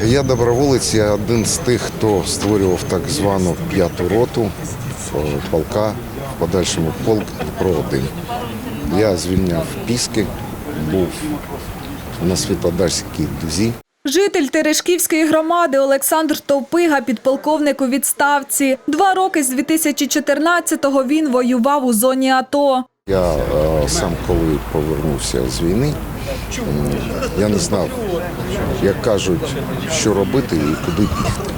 Я доброволець, я один з тих, хто створював так звану п'яту роту е, полка, в подальшому полк про один. Я звільняв піски, був на Світлодарській дузі. Житель Терешківської громади Олександр Товпига, підполковник у відставці. Два роки з 2014-го він воював у зоні АТО. Я е, сам, коли повернувся з війни, я не знав, як кажуть, що робити і куди бігти.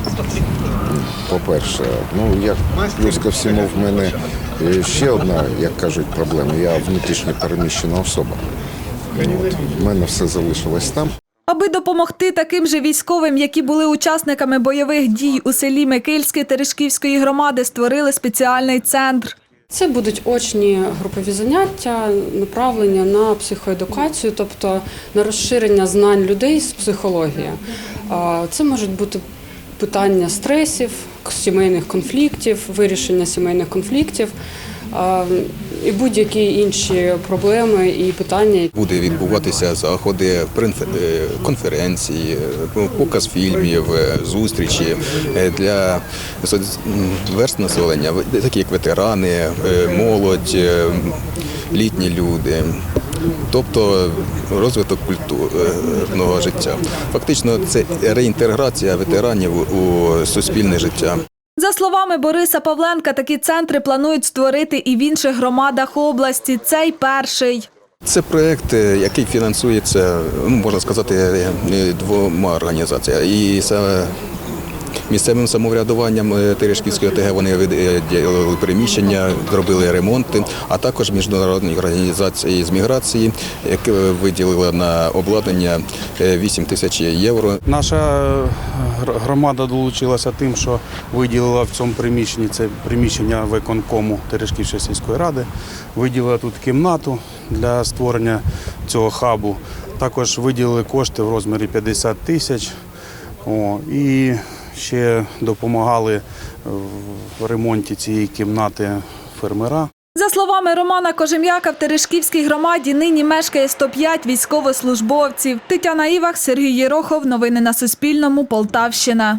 По-перше, ну як плюс ко всьому в мене е, ще одна, як кажуть, проблема. Я внутрішньо переміщена особа. От, в мене все залишилось там. Аби допомогти таким же військовим, які були учасниками бойових дій у селі Микильське Терешківської громади, створили спеціальний центр. Це будуть очні групові заняття, направлення на психоедукацію, тобто на розширення знань людей з психології. Це можуть бути питання стресів, сімейних конфліктів, вирішення сімейних конфліктів і будь-які інші проблеми і питання, Буде відбуватися заходи, е, конференції, е, показ фільмів, е, зустрічі для верст населення, такі як ветерани, молодь, літні люди. Тобто розвиток культурного життя. Фактично, це реінтеграція ветеранів у суспільне життя. За словами Бориса Павленка, такі центри планують створити і в інших громадах області. Цей перший. Це проект, е, який фінансується, ну, можна сказати, е, двома організаціями. І місцевим самоврядуванням е, Терешківської ОТГ вони виділили приміщення, зробили ремонти, а також міжнародні організації з міграції, які виділили на обладнання е, 8 тисяч євро. Наша е, громада долучилася тим, що виділила в цьому приміщенні це приміщення виконкому Терешківської сільської ради. Виділила тут кімнату для створення цього хабу. Також виділили кошти в розмірі 50 тисяч. І ще допомагали в ремонті цієї кімнати фермера. За словами Романа Кожем'яка, в Терешківській громаді нині мешкає 105 військовослужбовців. Тетяна Івах, Сергій Єрохов. Новини на Суспільному. Полтавщина.